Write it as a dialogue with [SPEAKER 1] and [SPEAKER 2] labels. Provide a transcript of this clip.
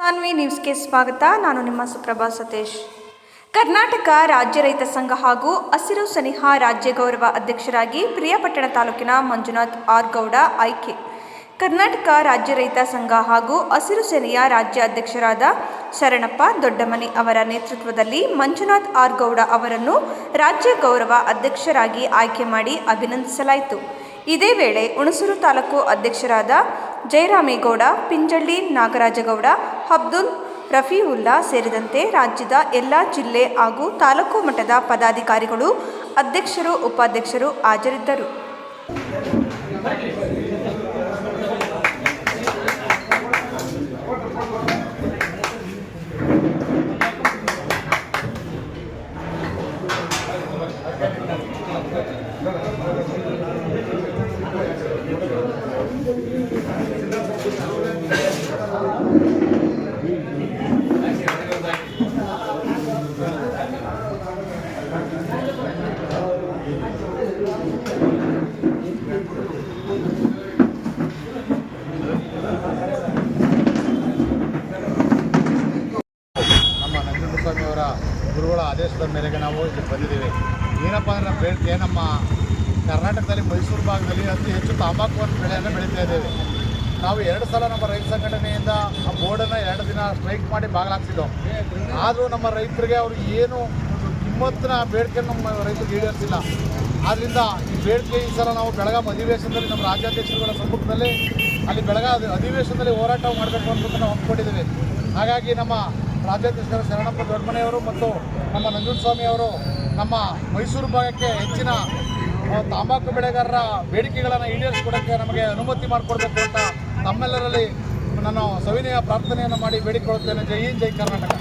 [SPEAKER 1] ಸಾನ್ವಿ ನ್ಯೂಸ್ಗೆ ಸ್ವಾಗತ. ನಾನು ನಿಮ್ಮ ಸುಪ್ರಭಾ ಸತೀಶ್. ಕರ್ನಾಟಕ ರಾಜ್ಯ ರೈತ ಸಂಘ ಹಾಗೂ ಹಸಿರು ಸನಿಹ ರಾಜ್ಯ ಗೌರವ ಅಧ್ಯಕ್ಷರಾಗಿ ಪ್ರಿಯಾಪಟ್ಟಣ ತಾಲೂಕಿನ ಮಂಜುನಾಥ್ ಆರ್ ಗೌಡ ಆಯ್ಕೆ. ಕರ್ನಾಟಕ ರಾಜ್ಯ ರೈತ ಸಂಘ ಹಾಗೂ ಹಸಿರು ಸೇನೆಯ ರಾಜ್ಯ ಅಧ್ಯಕ್ಷರಾದ ಶರಣಪ್ಪ ದೊಡ್ಡಮನಿ ಅವರ ನೇತೃತ್ವದಲ್ಲಿ ಮಂಜುನಾಥ್ ಆರ್ ಗೌಡ ಅವರನ್ನು ರಾಜ್ಯ ಗೌರವ ಅಧ್ಯಕ್ಷರಾಗಿ ಆಯ್ಕೆ ಮಾಡಿ ಅಭಿನಂದಿಸಲಾಯಿತು. ಇದೇ ವೇಳೆ ಹುಣಸೂರು ತಾಲೂಕು ಅಧ್ಯಕ್ಷರಾದ ಜಯರಾಮೇಗೌಡ, ಪಿಂಜಳ್ಳಿ ನಾಗರಾಜಗೌಡ ಅಬ್ದುಲ್ ರಫೀವುಲ್ಲಾ ಸೇರಿದಂತೆ ರಾಜ್ಯದ ಎಲ್ಲ ಜಿಲ್ಲೆ ಹಾಗೂ ತಾಲೂಕು ಮಟ್ಟದ ಪದಾಧಿಕಾರಿಗಳು ಅಧ್ಯಕ್ಷರು ಉಪಾಧ್ಯಕ್ಷರು ಹಾಜರಿದ್ದರು
[SPEAKER 2] ನಮ್ಮ ನಂಜುಂಡಸ್ವಾಮಿ ಅವರ ಗುರುಗಳ ಆದೇಶದ ಮೇರೆಗೆ ನಾವು ಇಲ್ಲಿ ಬಂದಿದ್ದೀವಿ. ಏನಪ್ಪ ಅಂದರೆ ನಮ್ಮ ಬೇಡಿಕೆ ನಮ್ಮ ಕರ್ನಾಟಕದಲ್ಲಿ ಮೈಸೂರು ಭಾಗದಲ್ಲಿ ಅತಿ ಹೆಚ್ಚು ತಂಬಾಕು ಬೆಳೆಯನ್ನು ಬೆಳೀತಾ ಇದ್ದೇವೆ. ನಾವು ಎರಡು ಸಲ ನಮ್ಮ ರೈತ ಸಂಘಟನೆಯಿಂದ ಆ ಬೋರ್ಡನ್ನು ಎರಡು ದಿನ ಸ್ಟ್ರೈಕ್ ಮಾಡಿ ಬಾಗಲಾಕ್ಸಿದ್ದೋ ಆದರೂ ನಮ್ಮ ರೈತರಿಗೆ ಅವರು ಏನು ಕಿಮ್ಮತ್ತಿನ ಬೇಡಿಕೆಯನ್ನು ನಮ್ಮ ರೈತರಿಗೆ ಈಡೇರಿಸಿಲ್ಲ. ಆದ್ದರಿಂದ ಈ ಬೇಡಿಕೆ ಈ ಸಲ ನಾವು ಬೆಳಗಾವಿ ಅಧಿವೇಶನದಲ್ಲಿ ನಮ್ಮ ರಾಜ್ಯಾಧ್ಯಕ್ಷರುಗಳ ಸಮ್ಮುಖದಲ್ಲಿ ಅಲ್ಲಿ ಬೆಳಗಾವಿ ಅಧಿವೇಶನದಲ್ಲಿ ಹೋರಾಟ ಮಾಡಬೇಕು ಅಂತ ನಾವು ಒಪ್ಕೊಂಡಿದ್ದೀವಿ. ಹಾಗಾಗಿ ನಮ್ಮ ರಾಜ್ಯಾಧ್ಯಕ್ಷರ ಶರಣಪ್ಪ ದೊಡ್ಡಮನೆಯವರು ಮತ್ತು ನಮ್ಮ ನಂಜುಂಡಸ್ವಾಮಿ ಅವರು ನಮ್ಮ ಮೈಸೂರು ಭಾಗಕ್ಕೆ ಹೆಚ್ಚಿನ ತಂಬಾಕು ಬೆಳೆಗಾರರ ಬೇಡಿಕೆಗಳನ್ನು ಈಡೇರಿಸಿಕೊಡೋಕ್ಕೆ ನಮಗೆ ಅನುಮತಿ ಮಾಡಿಕೊಡ್ಬೇಕು ಅಂತ ತಮ್ಮೆಲ್ಲರಲ್ಲಿ ನಾನು ಸವಿನಯ ಪ್ರಾರ್ಥನೆಯನ್ನು ಮಾಡಿ ಬೇಡಿಕೊಳ್ಳುತ್ತೇನೆ. ಜೈ ಹಿಂದ್, ಜೈ ಕರ್ನಾಟಕ.